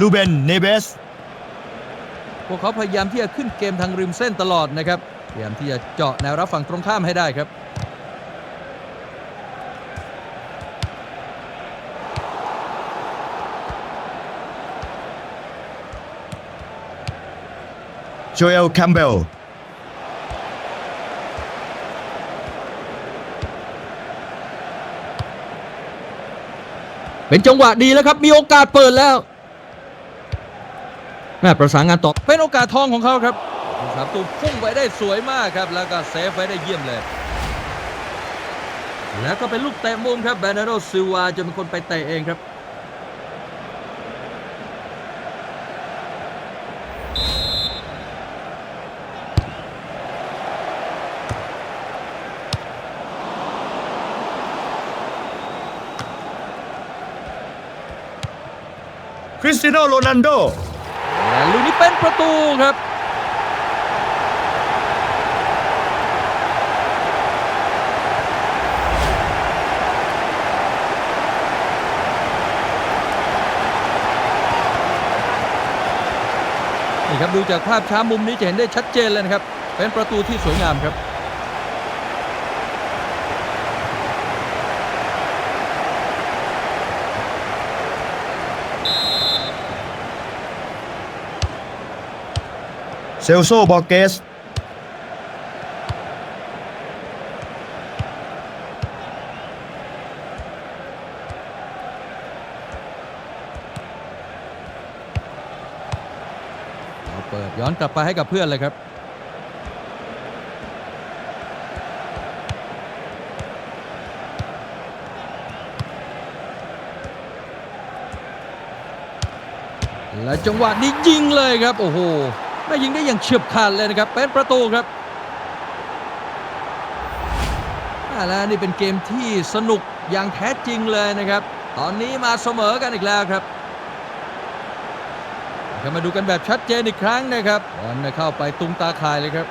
ลูเบน เนเบส พวกเขาพยายามที่จะขึ้นเกมทางริมเส้นตลอดนะครับ พยายามที่จะเจาะแนวรับฝั่งตรงข้ามให้ได้ครับ โจเอล แคมเบล เป็นจังหวะดีแล้วครับ มีโอกาสเปิดแล้ว แม่ประสานงานต่อเป็นโอกาสทองของเขาครับสามตูพุ่งไปได้สวยมากครับ แล้วก็เซฟไว้ได้เยี่ยมเลย แล้วก็เป็นลูกเตะมุมครับแบรนาโดซิลวาจะเป็นคนไปเตะเองครับคริสตียโนโรนัลโด ป็นประตูครับ นี่ครับดูจากภาพช้ามุมนี้จะเห็นได้ชัดเจนเลยนะครับ เป็นประตูที่สวยงามครับ ซลโซบอเกส เอาเปิดย้อนกลับไปให้กับเพื่อนเลยครับ และจังหวะนี้ยิงเลยครับ โอ้โห ไม่ยิงได้อย่างเฉียบขาดเลยนะครับ เป็นประตูครับอ่าแล้วนี่เป็นเกมที่สนุกอย่างแท้จริงเลยนะครับ ตอนนี้มาเสมอกันอีกแล้วครับมาดูกันแบบชัดเจนอีกครั้งนะครับบอลเข้าไปตุงตาข่ายเลยครับ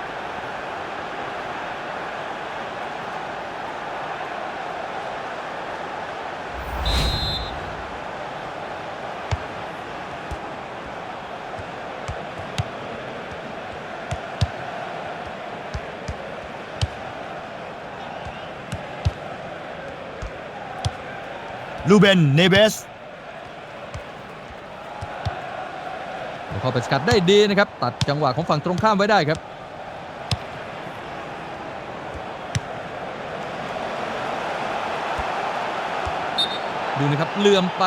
ลูเบน เนเบสเข้าไปสกัดได้ดีนะครับ ตัดจังหวะของฝั่งตรงข้ามไว้ได้ครับดูนะครับเหลื่อมไป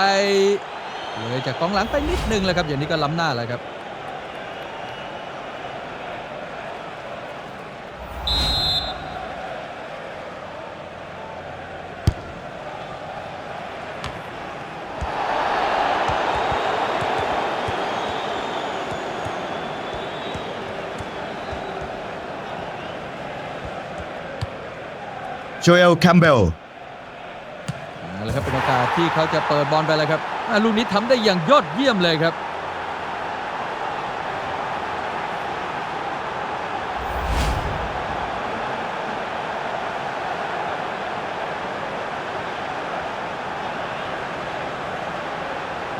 เลยจากกองหลังไปนิดนึงแล้วครับอย่างนี้ก็ล้ำหน้าแล้วครับ โจเอลแคมเบลเอาละครับเป็นโอกาสที่เขาจะเปิดบอลไปแล้วครับอ่าลูกนี้ทำได้อย่างยอดเยี่ยมเลยครับ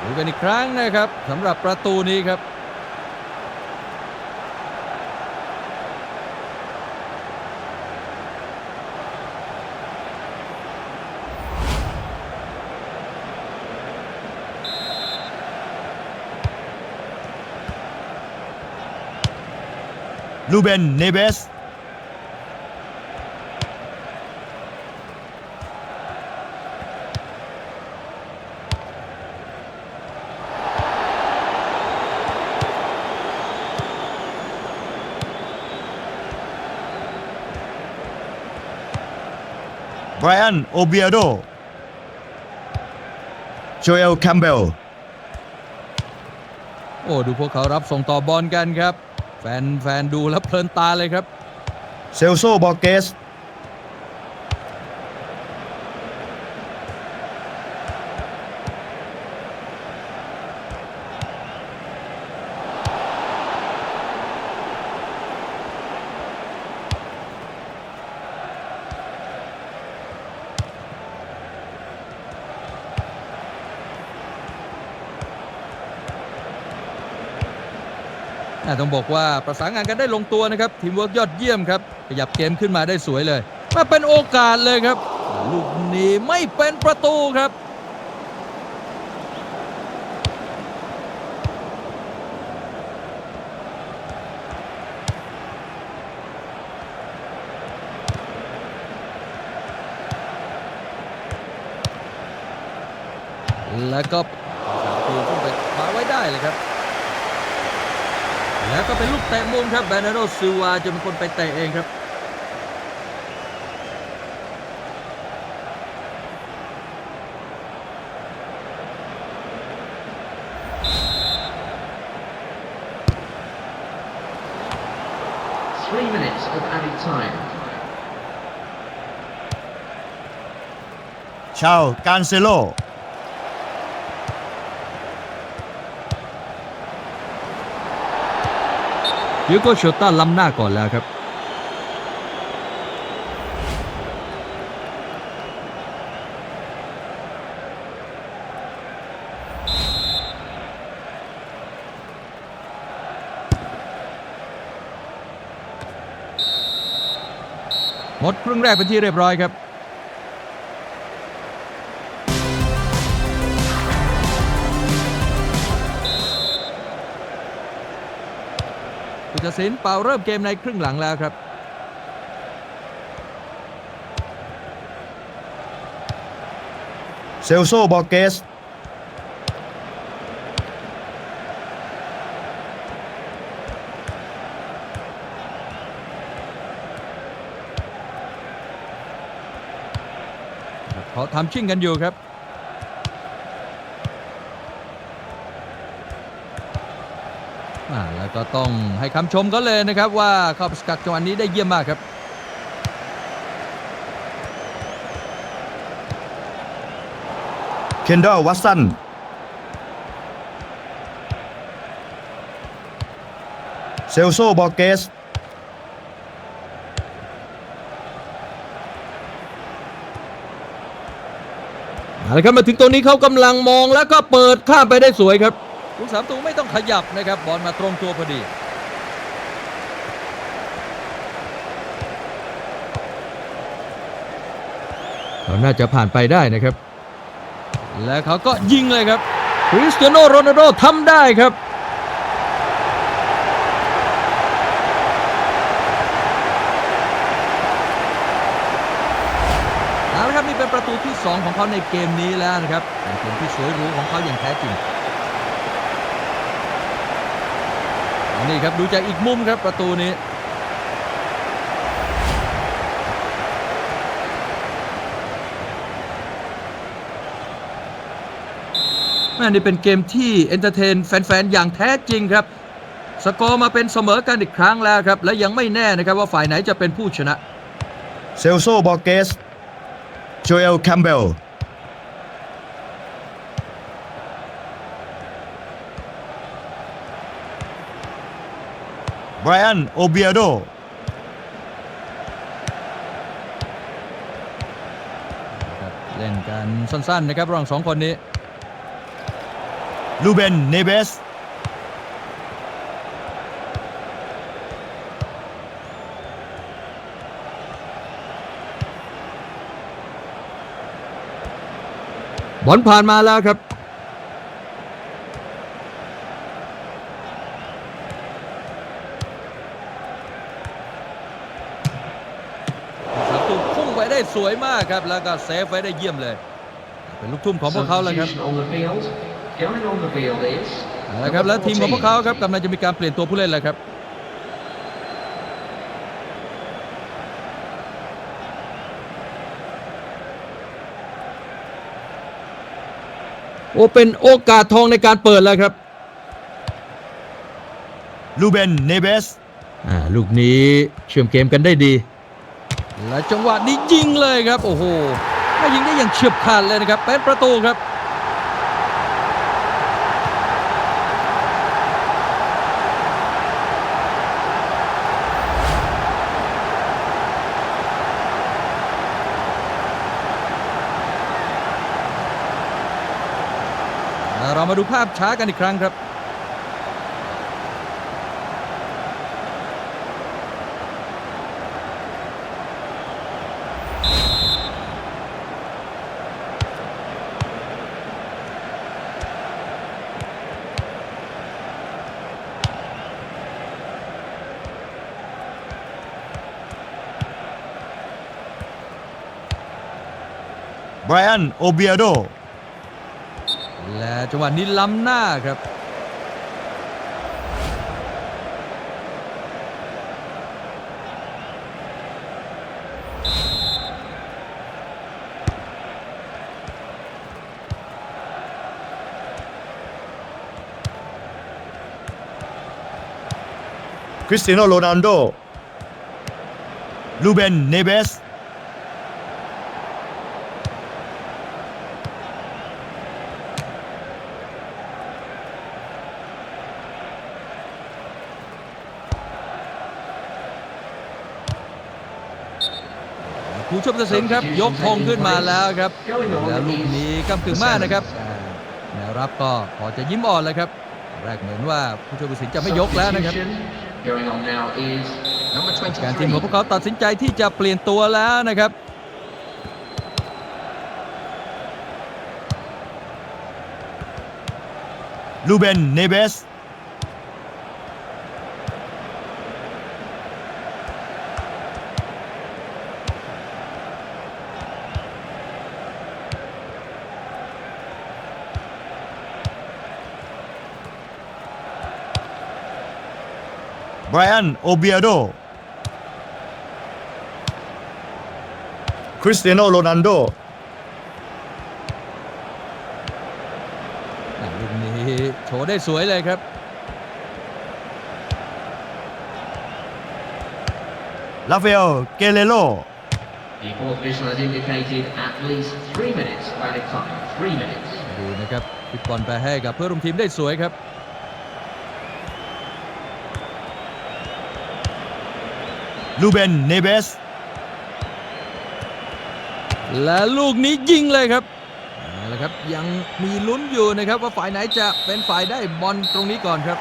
ดูกันอีกครั้งนะครับสำหรับประตูนี้ครับ ลูเบน เนเบส ไบรอัน โอเบียโด โจเอล แคมเบล โอ้ ดูพวกเขารับส่งต่อบอลกันครับ แฟนแฟนดูแล้วเพลินตาเลยครับ เซลโซบอเกส ต้องบอกว่าประสานงานกันได้ลงตัวนะครับทีมเวิร์กยอดเยี่ยมครับขยับเกมขึ้นมาได้สวยเลย มาเป็นโอกาสเลยครับ ลูกนี้ไม่เป็นประตูครับแล้วก็สามตัวขึ้นไปคว้าไว้ได้เลยครับ แล้วก็เป็นลูกเตะมุมครับแบรนาโดซิลวาจะเป็นคนไปเตะเองครับ Three minutes of added time. ชาวการเซโล ยูโกโชต้าล้ำหน้าก่อนแล้วครับ หมดครึ่งแรกเป็นที่เรียบร้อยครับ สินเป่าเริ่มเกมในครึ่งหลังแล้วครับเซลโซบอร์เกสเขาทำชิ่งกันอยู่ครับ อ่าแล้ว ก็ต้องให้คำชมเขาเลยนะครับว่าเข้าไปสกัดจังหวะนี้ได้เยี่ยมมากครับเคนดอลวัตสันเซลโซบอร์เกสเอาละครับมาถึงตรงนี้เขากำลังมองแล้วก็เปิดข้ามไปได้สวยครับ ลูกสามตูไม่ต้องขยับนะครับบอลมาตรงตัวพอดี เขาน่าจะผ่านไปได้นะครับ และเขาก็ยิงเลยครับคริสเตียโนโรนัลโดทำได้ครับเอาละครับนี่เป็นประตูที่ 2 ของเขาในเกมนี้แล้วนะครับเป็นเกมที่สวยหรูของเขาอย่างแท้จริงอั นี่ครับดูจากอีกมุมครับประตูนี้แม่นี่เป็นเกมที่เอนเตอร์เทนแฟนๆ อย่างแท้จริงครับ สกอร์มาเป็นเสมอกันอีกครั้งแล้วครับ และยังไม่แน่นะครับว่าฝ่ายไหนจะเป็นผู้ชนะ เซลโซบอเกสโจเอลแคมเบล ไบรอันโอเบียโดครับเล่นกันสั้นๆนะครับระหว่างสองคนนี้ลูเบนเนเบสบอลผ่านมาแล้วครับ ประ ตูพุ่งไปได้สวยมากครับ แล้วก็เซฟไว้ได้เยี่ยมเลย เป็นลูกทุ่มของพวกเขาเลยครับ Substitution on the field. Going on the field is เอาละครับแล้วทีมของพวกเขาครับกำลังจะมีการเปลี่ยนตัวผู้เล่นแล้วครับโอ้เป็นโอกาสทองในการเปิดแล้วครับลูเบนเนเบสอ่าลูกนี้เชื่อมเกมกันได้ดี และจังหวะนี้ยิงเลยครับ โอ้โหยิงได้อย่างเฉียบขาดเลยนะครับเป็นประตูครับเรามาดูภาพช้ากันอีกครั้งครับ ไบรอันโอเบียโดและจังหวะนี้ล้ำหน้าครับ คริสเตียโนโรนัลโดลูเบนเนเบส ผู้ชมตัดสินครับยกธงขึ้นมาแล้วครับแล้วลูกนี้กำกึ่งมากนะครับอ่าแนวรับก็พอจะยิ้มอ่อนแล้วครับ แรกเหมือนว่าผู้ชมตัดสินจะไม่ยกแล้วนะครับ Substitution Going on now is number การทีมของพวก 23. เขาตัดสินใจที่จะเปลี่ยนตัวแล้วนะครับลูเบนเนเบส ไบรอันโอเบียโดคริสเตียโนโรนัลโดอ่าลูกนี้โชว์ได้สวยเลยครับ ลาเฟล เกเรโล The fourth official has indicated at least three minutes of added time. Three minutes. ดูนะครับปิดบอลไปให้กับเพื่อนร่วมทีมได้สวยครับ ลูเบนเนเบส และลูกนี้ยิงเลยครับนะครับยังมีลุ้นอยู่นะครับว่าฝ่ายไหนจะเป็นฝ่ายได้บอลตรงนี้ก่อนครับ